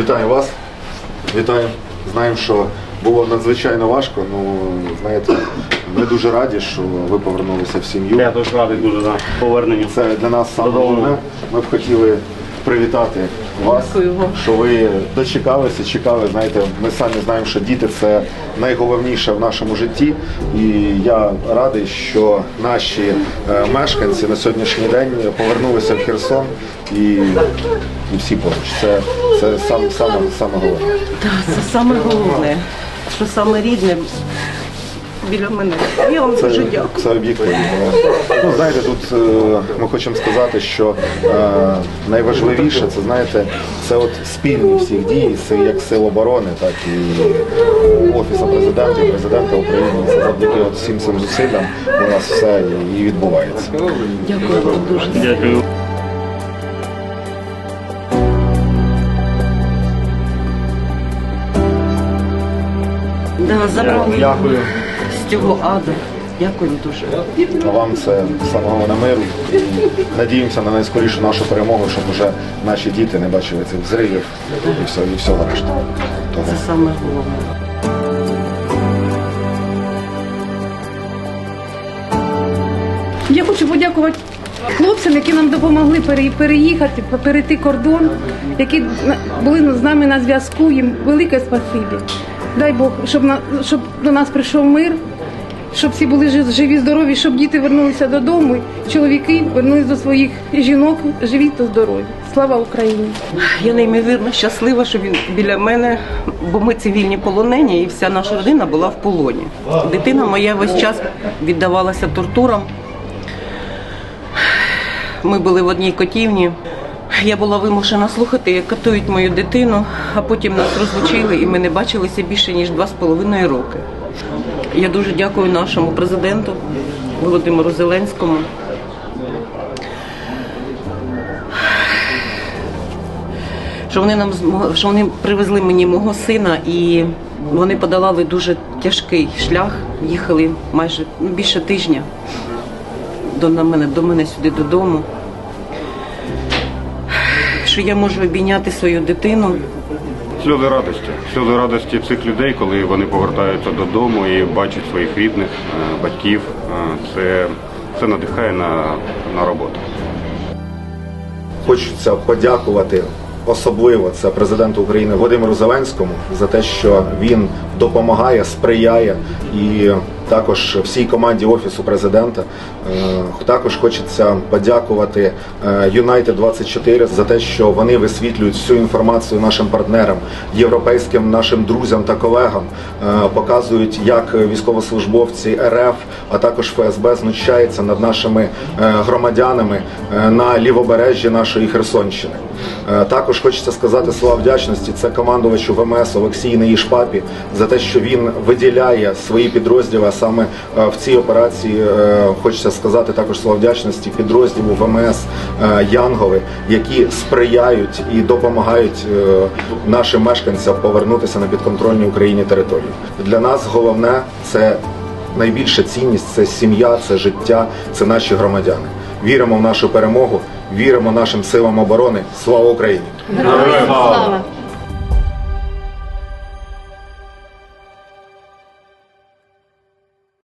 Вітаю вас. Вітаю. Знаємо, що було надзвичайно важко. Ну, знаєте, ми дуже раді, що ви повернулися в сім'ю. Я дуже радий дуже за повернення. Це для нас саме головне. Ми б хотіли привітати вас, Дякую що ви дочекалися, чекали. Знаєте, ми самі знаємо, що діти це найголовніше в нашому житті. І я радий, що наші е, мешканці на сьогоднішній день повернулися в Херсон і, і всі поруч. Це, це саме, саме, саме головне. Так, це саме головне, що саме рідне біля мене. Я вам дуже дякую. Це об'єктивно. Ну, знаєте, тут е, ми хочемо сказати, що е, найважливіше це знаєте, це от спільні всіх дій, це як сил оборони, так і офісу президента, і президента України. Це завдяки от всім цим зусиллям у нас все і відбувається. Дякую вам дуже. Дякую. Да, забрали Дякую. Цього ада. Дякую дуже. А вам це саме головне миру. Надіємося на найскорішу нашу перемогу, щоб вже наші діти не бачили цих взривів і все, і всього решта. Тому Це саме головне. Я хочу подякувати хлопцям, які нам допомогли переїхати, перейти кордон, які були з нами на зв'язку. Їм велике спасибі. Дай Бог, щоб на щоб до нас прийшов мир, щоб всі були жи- живі, здорові, щоб діти вернулися додому, чоловіки вернулись до своїх жінок, живі та здорові. Слава Україні! Я неймовірно щаслива, що він біля мене, бо ми цивільні полонені, і вся наша родина була в полоні. Дитина моя весь час віддавалася тортурам. Ми були в одній котівні. Я була вимушена слухати, як катують мою дитину, а потім нас розлучили, і ми не бачилися більше ніж два з половиною роки. Я дуже дякую нашому президенту Володимиру Зеленському. що вони нам що вони привезли мені мого сина, і вони подолали дуже тяжкий шлях. Їхали майже ну, більше тижня до мене, до мене сюди додому. Що я можу обійняти свою дитину. Сльози радості. Сльози радості цих людей, коли вони повертаються додому і бачать своїх рідних, е, батьків. Е, Це, це надихає на, на роботу. Хочеться подякувати особливо це президенту України Володимиру Зеленському за те, що він допомагає, сприяє і також всій команді офісу президента. Е, Також хочеться подякувати е, United 24 за те, що вони висвітлюють всю інформацію нашим партнерам, європейським нашим друзям та колегам, е, показують, як військовослужбовці РФ, а також ФСБ знущаються над нашими громадянами на лівобережжі нашої Херсонщини. Також хочеться сказати слова вдячності. Це командувачу ВМС Олексій Неїшпапі за те, що він виділяє свої підрозділи. А саме е, в цій операції е, хочеться сказати також слова вдячності підрозділу ВМС е, Янгови, які сприяють і допомагають нашим мешканцям повернутися на підконтрольні Україні території. Для нас головне це найбільша цінність це сім'я, це життя, це наші громадяни. Віримо в нашу перемогу, віримо нашим силам оборони. Слава Україні! Героям слава!